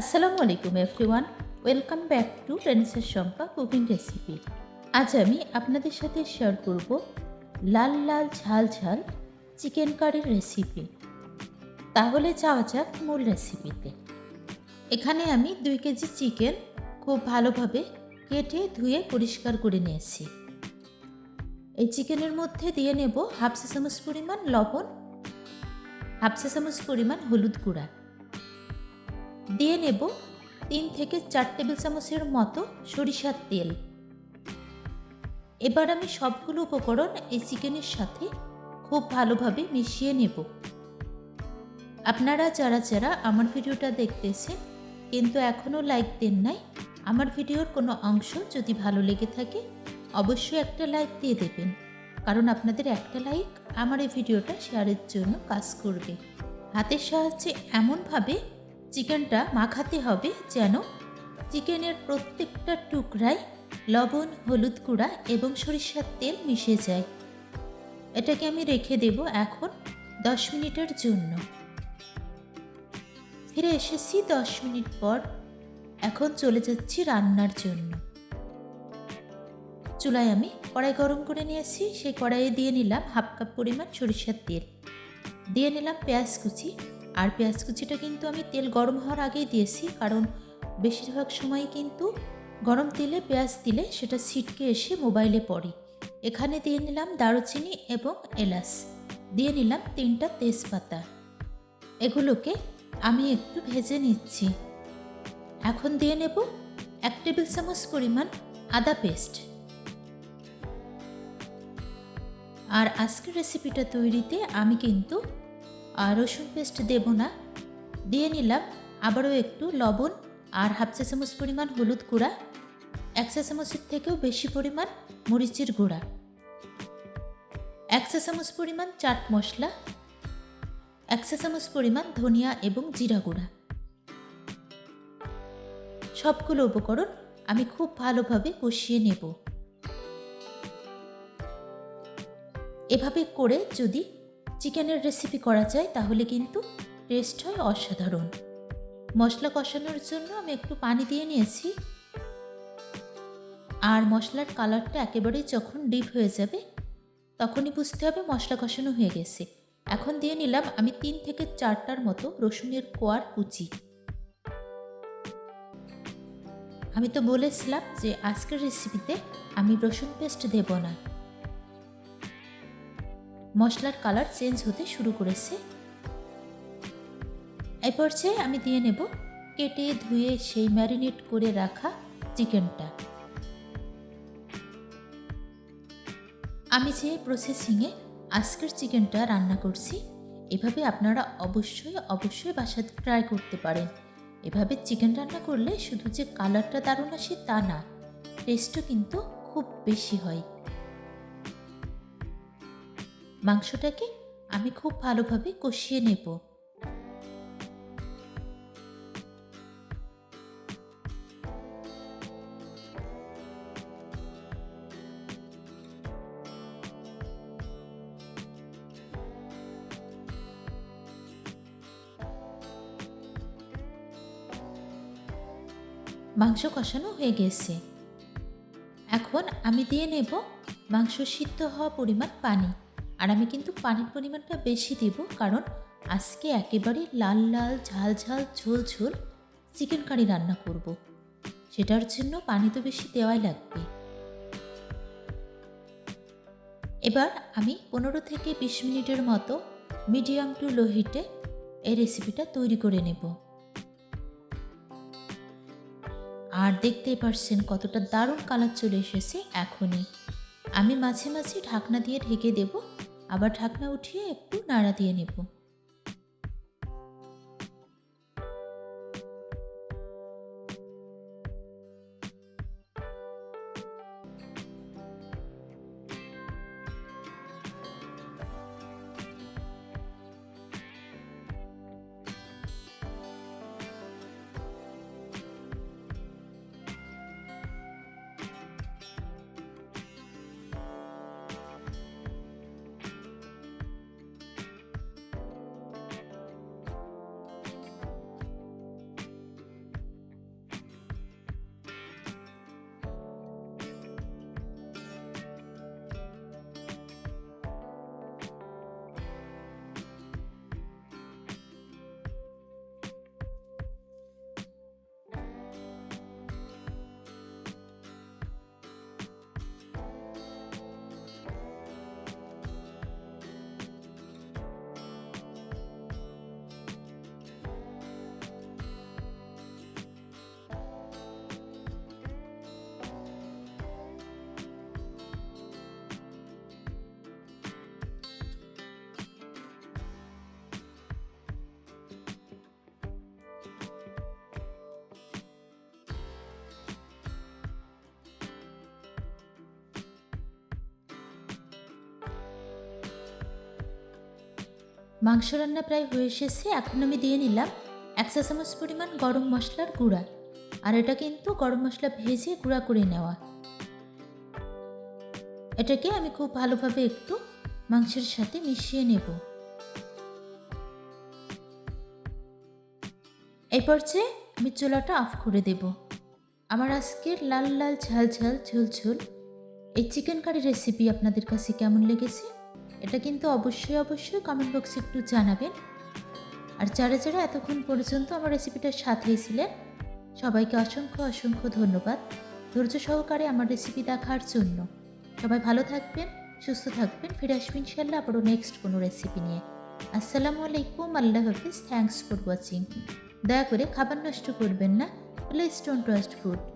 আসসালামু আলাইকুম everyone, welcome back to রেনিসের শম্পা কুকিং রেসিপি। আজ আমি আপনাদের সাথে শেয়ার করব লাল লাল ঝাল ঝাল চিকেন কারির রেসিপি। তাহলে যাওয়া যাক মূল রেসিপিতে। এখানে আমি দুই কেজি চিকেন খুব ভালোভাবে কেটে ধুয়ে পরিষ্কার করে নিয়েছি। এই চিকেনের মধ্যে দিয়ে নেব হাফ চামচ পরিমাণ লবণ, হাফ চামচ পরিমাণ হলুদ গুঁড়া। দিয়ে নেব তিন থেকে চার টেবিল চামচের মতো সরিষার তেল। এবার আমি সবগুলো উপকরণ এই চিকেনের সাথে খুব ভালোভাবে মিশিয়ে নেব। আপনারা যারা যারা আমার ভিডিওটা দেখতেছেন, কিন্তু এখনও লাইক দেন নাই, আমার ভিডিওর কোনো অংশ যদি ভালো লেগে থাকে, অবশ্যই একটা লাইক দিয়ে দেবেন। কারণ আপনাদের একটা লাইক আমার এই ভিডিওটা শেয়ারের জন্য কাজ করবে। হাতের সাহায্যে এমনভাবে চিকেনটা মাখাতে হবে যেন চিকেনের প্রত্যেকটা টুকরায় লবণ, হলুদ গুঁড়া এবং সরিষার তেল মিশে যায়। এটাকে আমি রেখে দেব এখন দশ মিনিটের জন্য। ফিরে এসেছি দশ মিনিট পর। এখন চলে যাচ্ছি রান্নার জন্য। চুলায় আমি কড়াই গরম করে নিয়েছি, সেই কড়াইয়ে দিয়ে নিলাম হাফ কাপ পরিমাণ সরিষার তেল। দিয়ে নিলাম পেঁয়াজ কুচি আর পেঁয়াজ কুচিটা কিন্তু আমি তেল গরম হওয়ার আগেই দিয়েছি, কারণ বেশিরভাগ সময় কিন্তু গরম তেলে পেঁয়াজ দিলে সেটা ছিটকে এসে মোবাইলে পড়ে। এখানে দিয়ে নিলাম দারুচিনি এবং এলাচ। দিয়ে নিলাম তিনটা তেজপাতা। এগুলোকে আমি একটু ভেজে নিচ্ছি। এখন দিয়ে নেব এক টেবিল চামচ পরিমাণ আদা পেস্ট। আর আজকের রেসিপিটা তৈরিতে আমি কিন্তু রসুন পেস্ট দেব না। দিয়ে নিলাম আবারও একটু লবণ আর হাফ চা চামচ পরিমাণ হলুদ গুঁড়া, এক চা চামচের থেকেও বেশি পরিমাণ মরিচের গুঁড়া, এক চা চামচ পরিমাণ চাট মশলা, এক চা চামচ পরিমাণ ধনিয়া এবং জিরা গুঁড়া। সবগুলো উপকরণ আমি খুব ভালোভাবে কষিয়ে নেব। এভাবে করে যদি চিকেনের রেসিপি করা যায়, তাহলে কিন্তু টেস্ট হয় অসাধারণ। মশলা কষানোর জন্য আমি একটু পানি দিয়ে নিয়েছি। আর মশলার কালারটা একেবারেই যখন ডিপ হয়ে যাবে, তখনই বুঝতে হবে মশলা কষানো হয়ে গেছে। এখন দিয়ে নিলাম আমি তিন থেকে চারটার মতো রসুনের কোয়ার কুচি। আমি তো বলেছিলাম যে আজকের রেসিপিতে আমি রসুন পেস্ট দেব না। মশলার কালার চেঞ্জ হতে শুরু করেছে। এই পর্যায়ে আমি দিয়ে নেব কেটে ধুয়ে সেই ম্যারিনেট করে রাখা চিকেনটা। আমি যে প্রসেসিংয়ে আজকের চিকেনটা রান্না করছি, এভাবে আপনারা অবশ্যই অবশ্যই বাসাতে ট্রাই করতে পারেন। এভাবে চিকেন রান্না করলে শুধু যে কালারটা দারুণ আসে তা না, টেস্টও কিন্তু খুব বেশি হয়। মাংসটাকে আমি খুব ভালোভাবে কষিয়ে নেব। মাংস কষানো হয়ে গেছে। এখন আমি দিয়ে নেব মাংস সিদ্ধ হওয়া পরিমাণ পানি। আর আমি কিন্তু পানির পরিমাণটা বেশি দিব কারণ আজকে একেবারে লাল লাল, ঝাল ঝাল, ঝোল ঝোল চিকেন কারি রান্না করব। সেটার জন্য পানি তো বেশি দেওয়াই লাগবে। এবার আমি পনেরো থেকে বিশ মিনিটের মতো মিডিয়াম টু লো হিটে এই রেসিপিটা তৈরি করে নেব। আর দেখতেই পারছেন কতটা দারুণ কালার চলে এসেছে এখনই। আমি মাঝে মাঝে ঢাকনা দিয়ে ঢেকে দেব আবার ঢাকনা উঠিয়ে একটু নাড়া দিয়ে নেব। মাংস রান্না প্রায় হয়ে এসেছে, এখন আমি দিয়ে নিলাম এক চা চামচ পরিমাণ গরম মশলার গুঁড়া। আর এটা কিন্তু গরম মশলা ভেজে গুঁড়া করে নেওয়া। এটাকে আমি খুব ভালোভাবে একটু মাংসের সাথে মিশিয়ে নেব। এই পর্যায়ে আমি চুলাটা অফ করে দেব। আমার আজকের লাল লাল ঝাল ঝাল ঝোল ঝোল। এই চিকেন কারি রেসিপি আপনাদের কাছে কেমন লেগেছে? এটা কিন্তু অবশ্যই অবশ্যই কমেন্ট বক্সে একটু জানাবেন। আর যারা যারা এতক্ষণ পর্যন্ত আমার রেসিপিটার সাথেই ছিলেন, সবাইকে অসংখ্য অসংখ্য ধন্যবাদ। ধৈর্য সহকারে আমার রেসিপি দেখার জন্য। সবাই ভালো থাকবেন, সুস্থ থাকবেন। ফিরে আসবেন ইনশাল্লাহ আবারও নেক্সট কোনো রেসিপি নিয়ে। আসসালামু আলাইকুম, আল্লাহ হাফিজ। থ্যাংকস ফর ওয়াচিং দয়া করে খাবার নষ্ট করবেন না। Please don't waste food